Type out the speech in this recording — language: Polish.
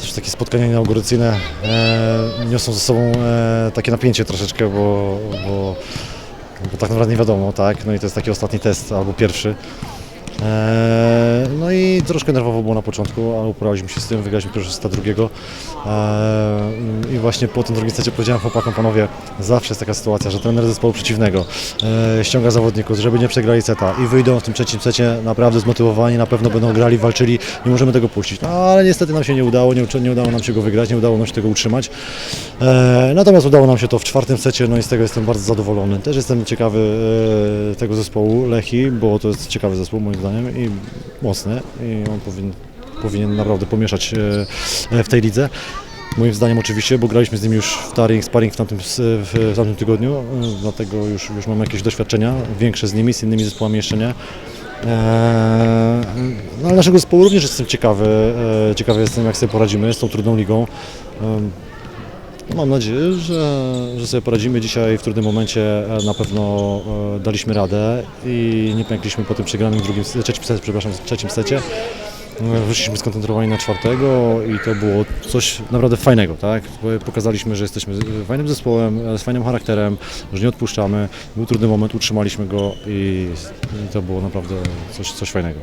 Też takie spotkania inauguracyjne e, niosą ze sobą e, takie napięcie troszeczkę, bo, bo, bo tak naprawdę nie wiadomo, tak? No i to jest taki ostatni test, albo pierwszy. E, troszkę nerwowo było na początku, ale uporaliśmy się z tym, wygraliśmy pierwszy set drugiego. E, I właśnie po tym drugim secie powiedziałem chłopakom, panowie, zawsze jest taka sytuacja, że trener zespołu przeciwnego e, ściąga zawodników, żeby nie przegrali seta i wyjdą w tym trzecim secie naprawdę zmotywowani, na pewno będą grali, walczyli, nie możemy tego puścić. No, ale niestety nam się nie udało, nie, nie udało nam się go wygrać, nie udało nam się tego utrzymać. E, natomiast udało nam się to w czwartym secie, no i z tego jestem bardzo zadowolony. Też jestem ciekawy tego zespołu Lechi, bo to jest ciekawy zespół moim zdaniem i mocny i on powinien, powinien naprawdę pomieszać e, w tej lidze. Moim zdaniem oczywiście, bo graliśmy z nimi już w taring, sparring w tamtym, w, tamtym tygodniu, e, dlatego już, już mam jakieś doświadczenia, większe z nimi, z innymi zespołami jeszcze nie. Eee, no, naszego zespołu również jestem ciekawy, e, ciekawy jestem jak sobie poradzimy z tą trudną ligą. No, mam nadzieję, że, że sobie poradzimy dzisiaj w trudnym momencie. e, Na pewno e, daliśmy radę i nie pękliśmy po tym przegranym drugim, trzecim, secie, przepraszam, trzecim secie. E, Wyszliśmy skoncentrowani na czwartego i to było coś naprawdę fajnego, tak? Pokazaliśmy, że jesteśmy fajnym zespołem, z fajnym charakterem, że nie odpuszczamy. Był trudny moment, utrzymaliśmy go i, i to było naprawdę coś, coś fajnego.